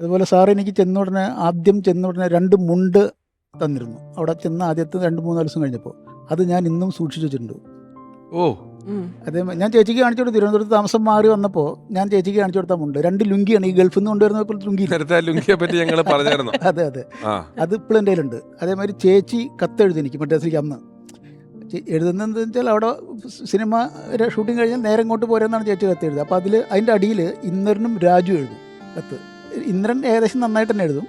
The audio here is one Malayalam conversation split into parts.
അതുപോലെ സാർ എനിക്ക് ചെന്ന ഉടനെ ആദ്യം ചെന്ന ഉടനെ രണ്ട് മുണ്ട് തന്നിരുന്നു. അവിടെ ചെന്ന ആദ്യത്തെ രണ്ട് മൂന്ന് ദിവസം കഴിഞ്ഞപ്പോൾ. അത് ഞാൻ ഇന്നും സൂക്ഷിച്ചു വെച്ചിട്ടുണ്ട്. ഓ. അതേ ഞാൻ ചേച്ചിക്ക് കാണിച്ചു കൊടുത്തു. തിരുവനന്തപുരത്ത് താമസം മാറി വന്നപ്പോൾ ഞാൻ ചേച്ചിക്ക് കാണിച്ചു കൊടുത്താൽ മുണ്ട്. രണ്ട് ലുങ്കിയാണ്. ഈ ഗൾഫിൽ നിന്ന് കൊണ്ടുവരുന്ന പോലെ ലുങ്കി നേരത്തെ ആ ലുങ്കിയെ പറ്റി ഞങ്ങൾ പറഞ്ഞായിരുന്നു. അതെ അതെ. അത് ഇപ്പോഴും എന്റെ കയ്യിലുണ്ട്. അതേമാതിരി ചേച്ചി കത്തെഴുതി എനിക്ക് മറ്റേസിലേക്ക് അന്ന്. എഴുതുന്നതെന്ന് വെച്ചാൽ അവിടെ സിനിമ ഷൂട്ടിംഗ് കഴിഞ്ഞാൽ നേരെ ഇങ്ങോട്ട് പോരെന്നാണ് ചേച്ചി കത്ത് എഴുതുക അപ്പോൾ അതിൽ അതിന്റെ അടിയിൽ ഇന്നറിനും രാജു എഴുതും കത്ത്. ഇന്ദ്രൻ ഏകദേശം നന്നായിട്ട് തന്നെ എഴുതും.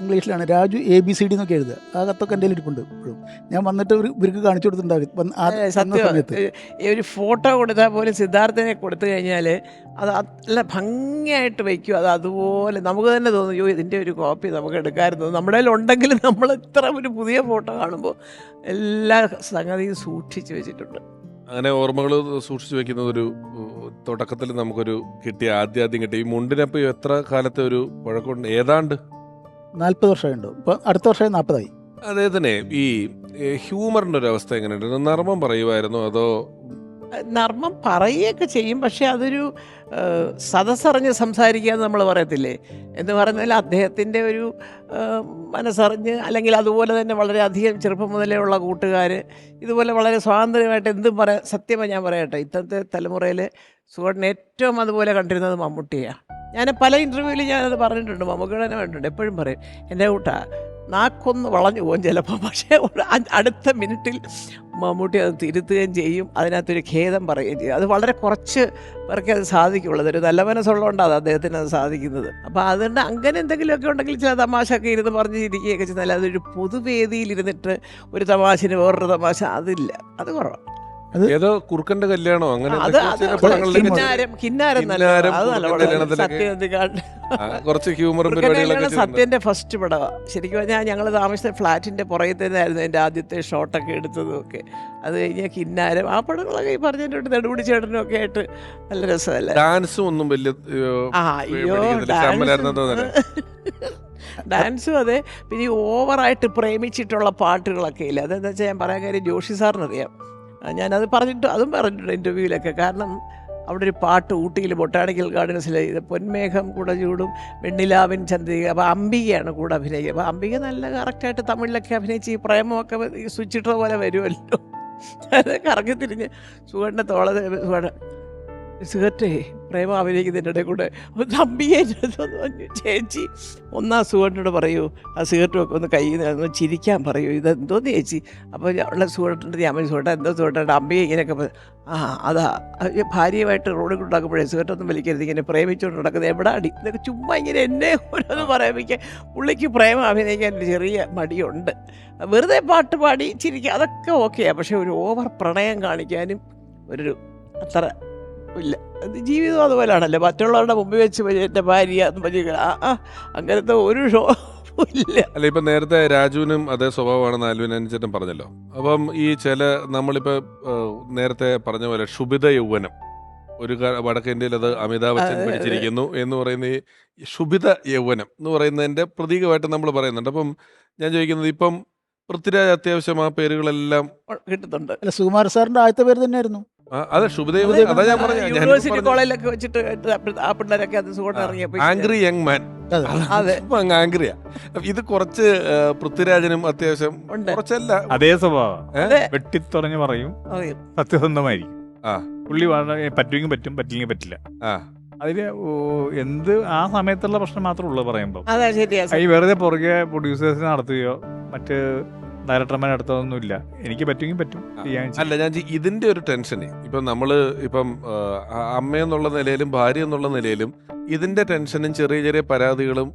ഇംഗ്ലീഷിലാണ്. Raju A B C D എന്നൊക്കെ എഴുതുക. ആ കത്തൊക്കെ എന്റെ ഇരിപ്പുണ്ട് ഇപ്പോഴും. ഞാൻ വന്നിട്ട് ഒരു ഇവർക്ക് കാണിച്ചു കൊടുത്തിട്ടുണ്ടാകും. ഒരു ഫോട്ടോ കൊടുത്താൽ പോലും സിദ്ധാർത്ഥനെ കൊടുത്തു കഴിഞ്ഞാൽ അത് നല്ല ഭംഗിയായിട്ട് വയ്ക്കും. അത് അതുപോലെ നമുക്ക് തന്നെ തോന്നും അയ്യോ ഇതിന്റെ ഒരു കോപ്പി നമുക്ക് എടുക്കാമായിരുന്നു. നമ്മുടെ കയ്യിൽ ഉണ്ടെങ്കിലും നമ്മൾ ഇത്ര ഒരു പുതിയ ഫോട്ടോ കാണുമ്പോൾ എല്ലാ സംഗതിയും സൂക്ഷിച്ച് വെച്ചിട്ടുണ്ട്. അങ്ങനെ ഓർമ്മകൾ സൂക്ഷിച്ചു വെക്കുന്നത് ഒരു തുടക്കത്തിൽ നമുക്കൊരു കിട്ടിയ ആദ്യ ആദ്യം കിട്ടിയ ഈ മുണ്ടിനപ്പം എത്ര കാലത്തെ ഒരു പുഴക്കുണ്ട് ഏതാണ്ട്? നാൽപ്പത് വർഷമുണ്ട് ഇപ്പോൾ അടുത്ത വർഷം നാൽപ്പതായി അതേ തന്നെ ഈ ഹ്യൂമറിന്റെ ഒരു അവസ്ഥ എങ്ങനെയുണ്ട്? നർമ്മം പറയുമായിരുന്നു അതോ നർമ്മം പറയുകയൊക്കെ ചെയ്യും പക്ഷേ അതൊരു സദസ്സറിഞ്ഞ് സംസാരിക്കുക എന്ന് നമ്മൾ പറയത്തില്ലേ? എന്ന് പറഞ്ഞാൽ അദ്ദേഹത്തിന്റെ ഒരു മനസ്സറിഞ്ഞ് അല്ലെങ്കിൽ അതുപോലെ തന്നെ വളരെയധികം ചെറുപ്പം മുതലേ ഉള്ള കൂട്ടുകാർ ഇതുപോലെ വളരെ സ്വാതന്ത്ര്യമായിട്ട് എന്തും പറയാം സത്യമായി ഞാൻ പറയട്ടെ. ഇന്നത്തെ തലമുറയിൽ സുഹൃത്തിന് ഏറ്റവും അതുപോലെ കണ്ടിരുന്നത് മമ്മൂട്ടിയാണ് ഞാൻ പല ഇന്റർവ്യൂവിലും ഞാനത് പറഞ്ഞിട്ടുണ്ട് മമ്മൂക്കയുടെ തന്നെ പറഞ്ഞിട്ടുണ്ട് എപ്പോഴും പറയും എന്റെ കൂട്ടാ നാക്കൊന്ന് വളഞ്ഞു പോകും ചിലപ്പോൾ. പക്ഷേ അടുത്ത മിനിറ്റിൽ മമ്മൂട്ടി അത് തിരുത്തുകയും ചെയ്യും. അതിനകത്തൊരു ഖേദം പറയുകയും ചെയ്യും. അത് വളരെ കുറച്ച് പേർക്ക് അത് സാധിക്കുള്ളൂ. അതൊരു നല്ല മനസ്സുള്ളതുകൊണ്ടാണ് അദ്ദേഹത്തിന് അത് സാധിക്കുന്നത്. അപ്പോൾ അതുകൊണ്ട് അങ്ങനെ എന്തെങ്കിലുമൊക്കെ ഉണ്ടെങ്കിൽ ചില തമാശ ഒക്കെ ഇരുന്ന് പറഞ്ഞ് ചിരിക്കുകയൊക്കെ ചെയ്താൽ അതൊരു പൊതുവേദിയിൽ ഇരുന്നിട്ട് ഒരു തമാശന് വേറൊരു തമാശ അതില്ല. അത് കുറവാണ്. ഏതോ കുറുക്കന്റെ കല്യാണോ? അങ്ങനെ കുറച്ച് ഹ്യൂമറും. സത്യന്റെ ഫസ്റ്റ് പടമാണ് ശരിക്കും പറഞ്ഞാൽ ഞങ്ങൾ താമസിച്ച ഫ്ലാറ്റിന്റെ പുറകെ എന്റെ എന്റെ ആദ്യത്തെ ഷോട്ടൊക്കെ എടുത്തതും ഒക്കെ. അത് കഴിഞ്ഞ കിന്നാരം. ആ പടങ്ങളൊക്കെ ഈ പറഞ്ഞിട്ടുണ്ട് നെടുമുടി ചേട്ടനും ഒക്കെ ആയിട്ട് നല്ല രസമല്ലേ? ഡാൻസും ഒന്നും വലിയ ആ അയ്യോ. ഡാൻസും. അതെ. പിന്നെ ഈ ഓവറായിട്ട് പ്രേമിച്ചിട്ടുള്ള പാട്ടുകളൊക്കെ ഇല്ല? അതെന്താ വെച്ചാൽ ഞാൻ പറയാൻ കാര്യം ജോഷി സാറിനറിയാം. ഞാനത് പറഞ്ഞിട്ട് അതും പറഞ്ഞിട്ടുണ്ട് ഇന്റർവ്യൂവിലൊക്കെ കാരണം അവിടെ ഒരു പാട്ട് ഊട്ടിയിൽ ബൊട്ടാണിക്കൽ ഗാർഡൻസിൽ ഇത് പൊന്മേഘം കൂടെ ചൂടും വെണ്ണിലാവിൻ ചന്ദ്രിക അപ്പോൾ അംബികയാണ് കൂടെ അഭിനയിക്കുക. അപ്പോൾ അംബിക നല്ല കറക്റ്റായിട്ട് തമിഴിലൊക്കെ അഭിനയിച്ച് ഈ പ്രേമമൊക്കെ സ്വിച്ചിട്ട പോലെ വരുമല്ലോ. അത് കറങ്ങി തിരിഞ്ഞ് സുഖന്റെ തോള സിഗരറ്റേ പ്രേമ അഭിനയിക്കുന്നതിന്റെ ഇടയിൽ കൂടെ തമ്പിയെ പറഞ്ഞു ചേച്ചി ഒന്നാ സുഖട്ടിനോട് പറയൂ. ആ സിഗരറ്റ് ഒക്കെ ഒന്ന് കയ്യിൽ നിന്ന് ചിരിക്കാൻ പറയൂ. ഇതെന്തോന്ന് ചേച്ചി? അപ്പോൾ ഉള്ള സുഖട്ടുണ്ട് ഞാൻ സുഖേട്ട എന്തോ സുഖട്ടുണ്ട് അമ്മയെ ഇങ്ങനെയൊക്കെ ആ അതാ. ഭാര്യയുമായിട്ട് റോഡിൽ കൊണ്ടാക്കുമ്പോഴേ സിഗരറ്റൊന്നും വലിക്കരുത് ഇങ്ങനെ പ്രേമിച്ചുകൊണ്ട് നടക്കുന്നത് എവിടെ അടി? ഇതൊക്കെ ചുമ്മാ ഇങ്ങനെ എന്നെ ഓരോന്ന് പ്രേമിക്കാൻ പുള്ളിക്ക് പ്രേമം അഭിനയിക്കാൻ ചെറിയ മടിയുണ്ട്. വെറുതെ പാട്ട് പാടി ചിരിക്കുക അതൊക്കെ ഓക്കെയാണ് പക്ഷേ ഒരു ഓവർ പ്രണയം കാണിക്കാനും ഒരു അത്ര ഇല്ല. അത് ജീവിതം അതുപോലാണല്ലോ. മറ്റുള്ളവരുടെ മുമ്പിൽ വെച്ച് പോയി എന്റെ ഭാര്യ എന്ന് പറഞ്ഞ് അങ്ങനത്തെ ഒരു ഷോ ഇല്ല അല്ല ഇപ്പൊ നേരത്തെ രാജുവിനും അതേ സ്വഭാവമാണെന്ന് ആൽവിൻ അനുചേട്ടൻ പറഞ്ഞല്ലോ. അപ്പം ഈ ചില നമ്മളിപ്പോ നേരത്തെ പറഞ്ഞ പോലെ ക്ഷുഭിത യൗവനം. ഒരു വടക്കേന്ത്യയിൽ വടക്കേ ഇന്ത്യയിൽ അത് അമിതാഭ് ബച്ചൻ. പിടിച്ചിരിക്കുന്നു എന്ന് പറയുന്ന ഈ ക്ഷുഭിത യൗവനം എന്ന് പറയുന്നതിന്റെ പ്രതീകമായിട്ട് നമ്മൾ പറയുന്നുണ്ട്. അപ്പം ഞാൻ ചോദിക്കുന്നത് ഇപ്പം പൃഥ്വിരാജ് അത്യാവശ്യം ആ പേരുകളെല്ലാം കിട്ടുന്നുണ്ട്. അല്ല സുകുമാർ സാറിന്റെ ആദ്യത്തെ പേര് തന്നെയായിരുന്നു. അതെ ശുഭദേവ് അതാ ഞാൻ പറഞ്ഞ. യൂണിവേഴ്സിറ്റി കോളേജിലൊക്കെ വെച്ചിട്ട് ആ പിള്ളേരൊക്കെ അത്. സുഖം ഇറങ്ങിയപ്പോ ആംഗ്രി യങ് മാൻ അതെ ആംഗ്രിയാ ഇത് കുറച്ച് പൃഥ്വിരാജനും അത്യാവശ്യം കുറച്ചല്ല. അതേ സ്വഭാവം. വെട്ടിത്തുറഞ്ഞു പറയും. സത്യസന്ധമായിരിക്കും. ആ. പുള്ളി വളരെ പറ്റുമെങ്കിൽ പറ്റും പറ്റില്ലെങ്കിൽ പറ്റില്ല. ആ. അതിൽ എന്ത് ആ സമയത്തുള്ള പ്രശ്നം മാത്രമേ ഉള്ളൂ പറയുമ്പോൾ ഈ വെറുതെ പുറകെ പ്രൊഡ്യൂസേഴ്സ് നടത്തുകയോ മറ്റ് ഡയറക്ടർമാരെ അടുത്തതൊന്നും ഇല്ല. എനിക്ക് പറ്റുമെങ്കിൽ പറ്റും. ചെയ്യാൻ ചെയ്യും. അല്ല ഞാൻ ഇതിന്റെ ഒരു ടെൻഷന്. ഇപ്പം നമ്മൾ ഇപ്പം അമ്മ എന്നുള്ള അമ്മയെന്നുള്ള നിലയിലും ഭാര്യ എന്നുള്ള നിലയിലും ഇതിന്റെ ടെൻഷനും ചെറിയ ചെറിയ പരാതികളും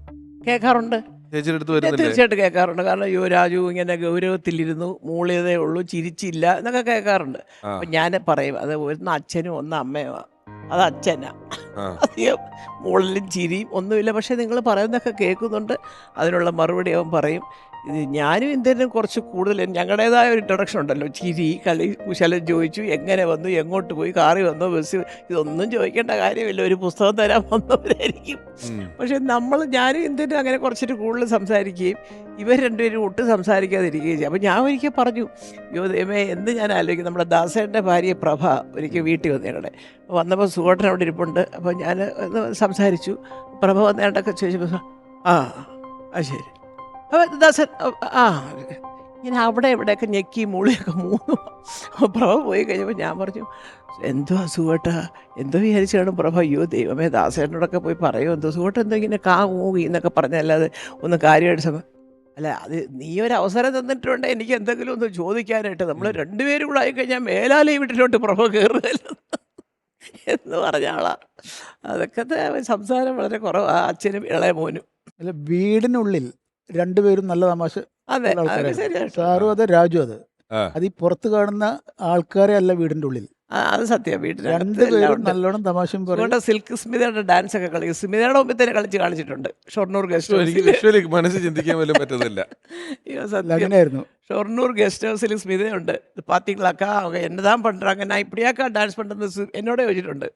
കേൾക്കാറുണ്ട്. തീർച്ചയായിട്ടും കേൾക്കാറുണ്ട്. കാരണം യോ രാജു ഇങ്ങനെ ഗൗരവത്തിലിരുന്നു മൂളിയതേ ഉള്ളൂ ചിരിച്ചില്ല എന്നൊക്കെ കേൾക്കാറുണ്ട്. അപ്പൊ ഞാൻ പറയും അത് ഒന്ന് അച്ഛനും ഒന്ന് അമ്മയോ അത് അച്ഛനാ. അധികം മുകളിലും ചിരിയും ഒന്നുമില്ല. പക്ഷേ നിങ്ങൾ പറയുന്നതൊക്കെ കേൾക്കുന്നുണ്ട്. അതിനുള്ള മറുപടി അവൻ പറയും. ഇത് ഞാനും ഇന്ത്യനും കുറച്ച് കൂടുതൽ ഞങ്ങളുടേതായ ഒരു ഇൻട്രൊഡക്ഷൻ ഉണ്ടല്ലോ. ചിരി കളി കുശലം ചോദിച്ചു എങ്ങനെ വന്നു എങ്ങോട്ട് പോയി കാറി വന്നു ബസ് ഇതൊന്നും ചോദിക്കേണ്ട കാര്യമില്ല. ഒരു പുസ്തകം തരാൻ വന്നവരായിരിക്കും. പക്ഷെ നമ്മൾ ഞാനും ഇന്ത്യനും അങ്ങനെ കുറച്ചിട്ട് കൂടുതൽ സംസാരിക്കുകയും ഇവർ രണ്ടുപേരും ഒട്ടും സംസാരിക്കാതിരിക്കുകയും ചെയ്യും. അപ്പം ഞാൻ ഒരിക്കൽ പറഞ്ഞു യോ ദൈവമേ എന്ത് ഞാൻ ആലോചിക്കും. നമ്മുടെ ദാസേന്റെ ഭാര്യ പ്രഭ ഒരിക്കൽ വീട്ടിൽ വന്നു ഞങ്ങളുടെ വന്നപ്പോൾ സുഖോട്ടൻ അവിടെ ഇരിപ്പുണ്ട്. അപ്പോൾ ഞാൻ സംസാരിച്ചു. പ്രഭ വന്നേണ്ടൊക്കെ ചോദിച്ചപ്പോൾ ആ അത് ശരി. അപ്പം ദാസൻ ആ ഇങ്ങനെ അവിടെ ഇവിടെയൊക്കെ ഞെക്കി മൂളിയൊക്കെ മൂന്നു. പ്രഭ പോയി കഴിഞ്ഞപ്പോൾ ഞാൻ പറഞ്ഞു എന്തോ അസുഖട്ട? എന്തോ വിചാരിച്ചാണ് പ്രഭ? അയ്യോ ദൈവമേ ദാസേട്ടനോടൊക്കെ പോയി പറയോ? എന്തോ സുഖട്ട എന്തോ ഇങ്ങനെ കാ മൂകി എന്നൊക്കെ പറഞ്ഞല്ലാതെ ഒന്ന് കാര്യമായിട്ട് സമയം അല്ല അത് നീ ഒരു അവസരം തന്നിട്ടുണ്ട്. എനിക്ക് എന്തെങ്കിലും ഒന്ന് ചോദിക്കാനായിട്ട്. നമ്മൾ രണ്ടുപേരും കൂടെ ആയിക്കഴിഞ്ഞാൽ മേലാലേ വീട്ടിലോട്ട് പ്രഭ കയറുകയല്ലോ എന്ന് പറഞ്ഞ ആളാ. അതൊക്കെ സംസാരം വളരെ കുറവാണ് അച്ഛനും ഇളയ മോനും. അല്ല വീടിനുള്ളിൽ രണ്ടുപേരും നല്ല തമാശ അതെ സാറും അത് രാജു അത്. അത് ഈ പുറത്ത് കാണുന്ന ആൾക്കാരെ അല്ല വീടിന്റെ ഉള്ളിൽ. അത് സത്യം രണ്ടുപേരും നല്ലോണം തമാശയും പറയും. സിൽക്ക് സ്മിതയുടെ ഡാൻസ് ഒക്കെ കളിച്ചു സ്മിതയുടെ മുമ്പിൽ തന്നെ കളിച്ച് കാണിച്ചിട്ടുണ്ട്. ഷൊർണൂർ ഗസ്റ്റ് വിഷ്വലി മനസ്സ് ചിന്തിക്കാൻ പോലും പറ്റുന്നില്ല. അങ്ങനെയായിരുന്നു ഷൊർണൂർ ഗസ്റ്റ് ഹൗസിൽ സ്മിതയുണ്ട്. പാത്തികളാക്കാ എന്നതാ പണ്ടാ അങ്ങനെ ഇപ്പിടിയാക്കാ ഡാൻസ് പണ്ടെന്ന് എന്നോട് ചോദിച്ചിട്ടുണ്ട്.